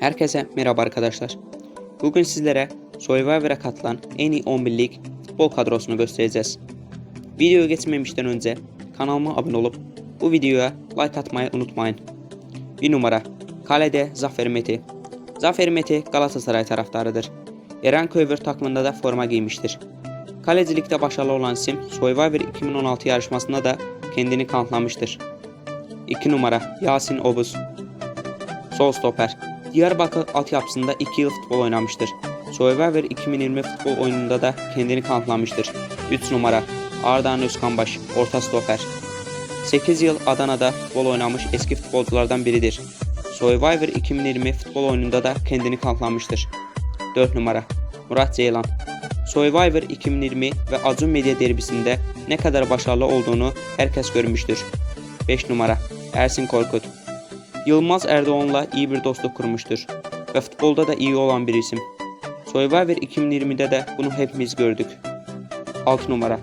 Herkese merhaba arkadaşlar. Bugün sizlere Survivor'a katılan en iyi 11'lik futbol kadrosunu göstereceğiz. Videoya geçmemişten önce kanalıma abone olup bu videoya like atmayı unutmayın. 1 numara Kalede Zafer Meti Zafer Meti Galatasaray taraftarıdır. Eren Köyver takımında da forma giymiştir. Kalecilikte başarılı olan isim Survivor 2016 yarışmasında da kendini kanıtlamıştır. 2 numara Yasin Obuz Sol stoper. Diyarbakır altyapısında 2 yıl futbol oynamıştır. Survivor 2020 futbol oyununda da kendini kanıtlamıştır. 3 numara Ardahan Özkanbaş, orta stoper. 8 yıl Adana'da futbol oynamış eski futbolculardan biridir. Survivor 2020 futbol oyununda da kendini kanıtlamıştır. 4 numara Murat Ceylan. Survivor 2020 ve Acun Medya derbisinde ne kadar başarılı olduğunu herkes görmüştür. 5 numara Ersin Korkut. Yılmaz Erdoğan'la iyi bir dostluk kurmuştur ve futbolda da iyi olan bir isim. Survivor 2020'de de bunu hepimiz gördük. 6 numara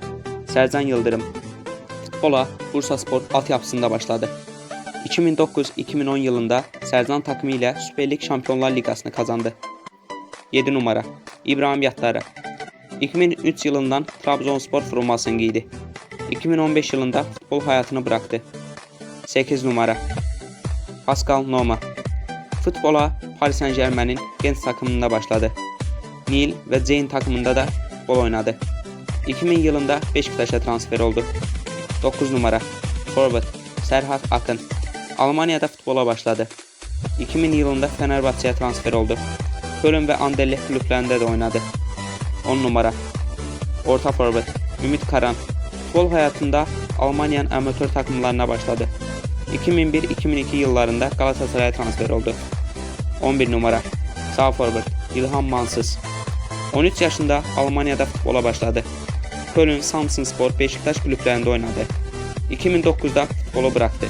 Sercan Yıldırım Futbola Bursa Spor altyapısında başladı. 2009-2010 yılında Sercan takımı ile Süper Lig Şampiyonlar Ligası'nı kazandı. 7 numara İbrahim Yattara 2003 yılından Trabzonspor formasını giydi. 2015 yılında futbol hayatını bıraktı. 8 numara Pascal Noma. Futbola Paris Saint Germain'in genç takımında başladı. Neil ve Jane takımında da futbol oynadı. 2000 yılında Beşiktaş'a transfer oldu. 9 numara Forvet Serhat Akın. Almanya'da futbola başladı. 2000 yılında Fenerbahçe'ye transfer oldu. Köln ve Anderlecht kulüplerinde de oynadı. 10 numara Orta Forvet Ümit Karan. Futbol hayatında Almanya'nın amatör takımlarına başladı. 2001-2002 yıllarında Galatasaray'a transfer oldu. 11 numara Sağ forvet İlhan Mansız 13 yaşında Almanya'da futbola başladı. Köln, Samsunspor, Beşiktaş kulüplerinde oynadı. 2009'da futbolu bıraktı.